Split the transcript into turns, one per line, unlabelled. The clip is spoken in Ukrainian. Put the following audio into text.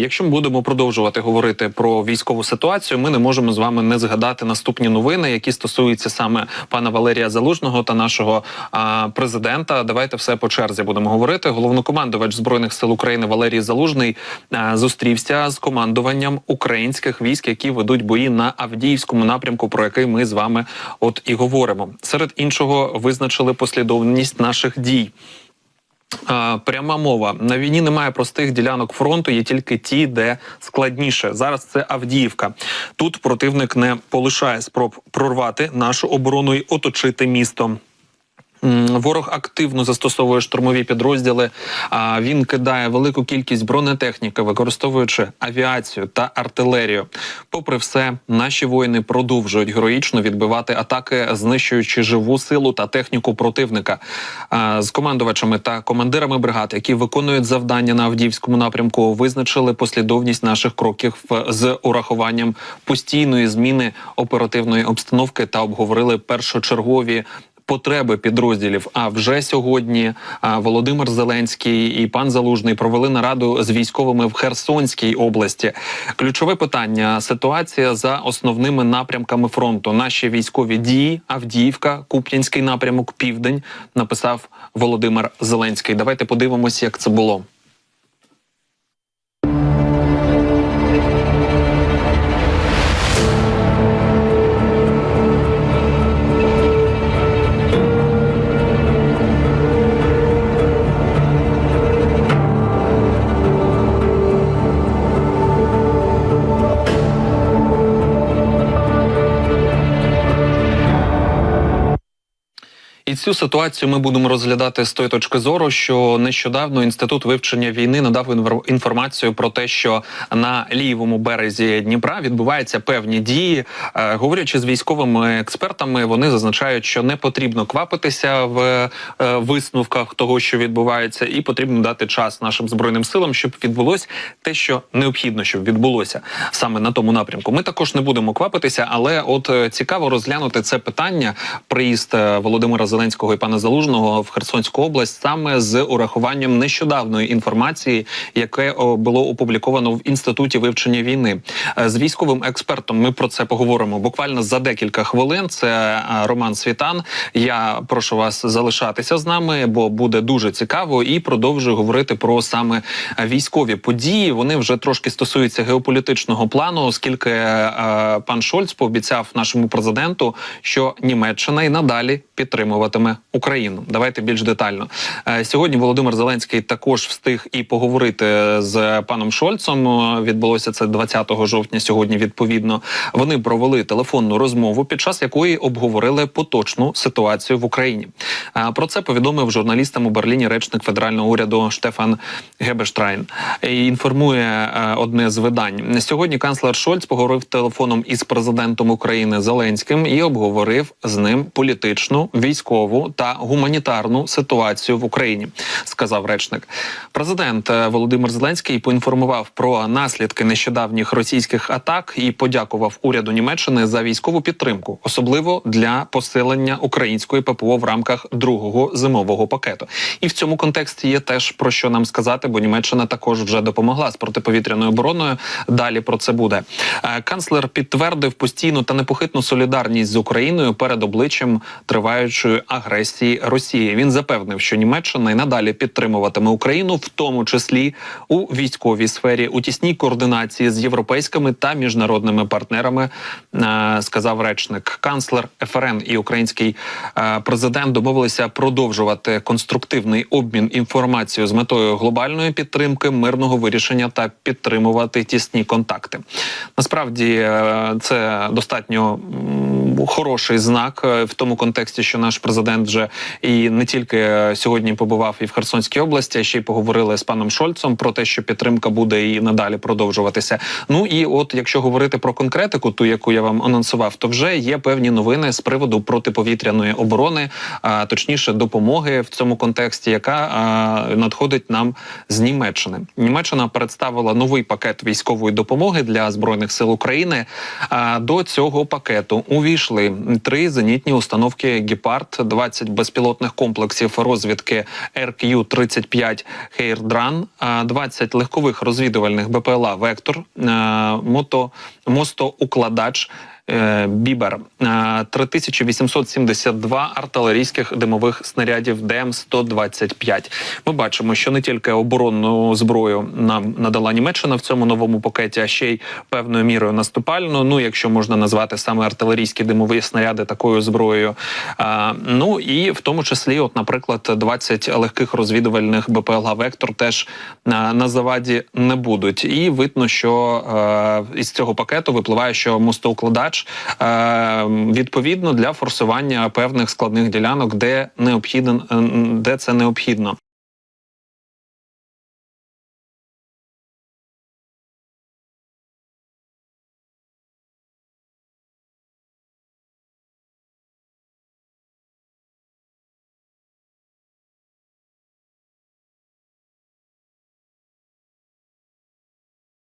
якщо ми будемо продовжувати говорити про військову ситуацію, ми не можемо з вами не згадати наступні новини, які стосуються саме пана Валерія Залужного та нашого а, президента. Давайте все по черзі будемо говорити. Головнокомандувач збройних сил України Валерій Залужний а, зустрівся з командуванням українських військ, які ведуть бої на Авдіївському напрямку, про який ми з вами от і говоримо. Серед іншого визначили послідовність наших дій. Пряма мова на війні немає простих ділянок фронту, є тільки ті, де складніше. Зараз це Авдіївка. Тут противник не полишає спроб прорвати нашу оборону і оточити місто. Ворог активно застосовує штурмові підрозділи. А він кидає велику кількість бронетехніки, використовуючи авіацію та артилерію. Попри все, наші воїни продовжують героїчно відбивати атаки, знищуючи живу силу та техніку противника. З командувачами та командирами бригад, які виконують завдання на Авдіївському напрямку, визначили послідовність наших кроків з урахуванням постійної зміни оперативної обстановки та обговорили першочергові потреби підрозділів. А вже сьогодні Володимир Зеленський і пан Залужний провели нараду з військовими в Херсонській області. Ключове питання ситуація за основними напрямками фронту. Наші військові дії, Авдіївка, Куп'янський напрямок, Південь. Написав Володимир Зеленський. Давайте подивимося, як це було. І цю ситуацію ми будемо розглядати з тої точки зору, що нещодавно інститут вивчення війни надав інформацію про те, що на лівому березі Дніпра відбуваються певні дії. Е, Говорячи з військовими експертами, вони зазначають, що не потрібно квапитися в е, висновках того, що відбувається, і потрібно дати час нашим збройним силам, щоб відбулось те, що необхідно, щоб відбулося саме на тому напрямку. Ми також не будемо квапитися, але от е, цікаво розглянути це питання. Приїзд Володимира Зеленського і пана Залужного в Херсонську область саме з урахуванням нещодавної інформації, яке було опубліковано в інституті вивчення війни. Е, З військовим експертом ми про це поговоримо буквально за декілька хвилин. Це е, Роман Світан. Я прошу вас залишатися з нами, бо буде дуже цікаво. І продовжую говорити про саме е, військові події. Вони вже трошки стосуються геополітичного плану, оскільки пан Шольц пообіцяв нашому президенту, що Німеччина і надалі підтримуватиме Україну. Давайте більш детально. Е, Сьогодні Володимир Зеленський також встиг і поговорити з паном Шольцом. Е, Відбулося це 20 жовтня. Сьогодні відповідно вони провели телефонну розмову, під час якої обговорили поточну ситуацію в Україні. Е, Про це повідомив журналістам у Берліні речник федерального уряду Штефан Гебештрайн. Інформує е, одне з видань. Сьогодні канцлер Шольц поговорив телефоном із президентом України Зеленським і обговорив з ним політичну, військову та гуманітарну ситуацію в Україні, сказав речник. Президент е, Володимир Зеленський поінформував про наслідки нещодавніх російських атак і подякував уряду Німеччини за військову підтримку, особливо для посилення української ППО в рамках другого зимового пакету. І в цьому контексті є теж про що нам сказати, бо Німеччина також вже допомогла з протиповітряною обороною. Далі про це буде. Е, Канцлер підтвердив постійну та непохитну солідарність з Україною перед обличчям триваючої агресії Росії. Він запевнив, що Німеччина й надалі підтримуватиме Україну, в тому числі у військовій сфері, у тісній координації з європейськими та міжнародними партнерами, е, сказав речник. Канцлер ФРН і український е, президент домовилися продовжувати конструктивний обмін інформацією з метою глобальної підтримки, мирного вирішення та підтримувати тісні контакти. Насправді е, це достатньо хороший знак е, в тому контексті, що наш президент вже і не тільки е, сьогодні побував і в Херсонській області, а ще й поговорили з паном Шольцом про те, що підтримка буде і надалі продовжуватися. Ну і от якщо говорити про конкретику, ту яку я вам анонсував, то вже є певні новини з приводу протиповітряної оборони, а точніше допомоги в цьому контексті, яка а, надходить нам з Німеччини. Німеччина представила новий пакет військової допомоги для збройних сил України. А, до цього пакету увійшли надійшли три зенітні установки Гепард, 20 безпілотних комплексів розвідки РКЮ-35 Хейрдран, 20 легкових розвідувальних БПЛА Вектор, мото мостоукладач. Е, Бібер е, 3872 артилерійських димових снарядів ДМ 125 Ми бачимо, що не тільки оборонну зброю нам надала Німеччина в цьому новому пакеті, а ще й певною мірою наступальну. Ну, якщо можна назвати саме артилерійські димові снаряди такою зброєю. Ну і в тому числі, от, наприклад, 20 легких розвідувальних БПЛА Вектор теж на, заваді не будуть. І видно, що е, із цього пакету випливає, що мостоукладач е, відповідно для форсування певних складних ділянок, де необхідно, де це необхідно.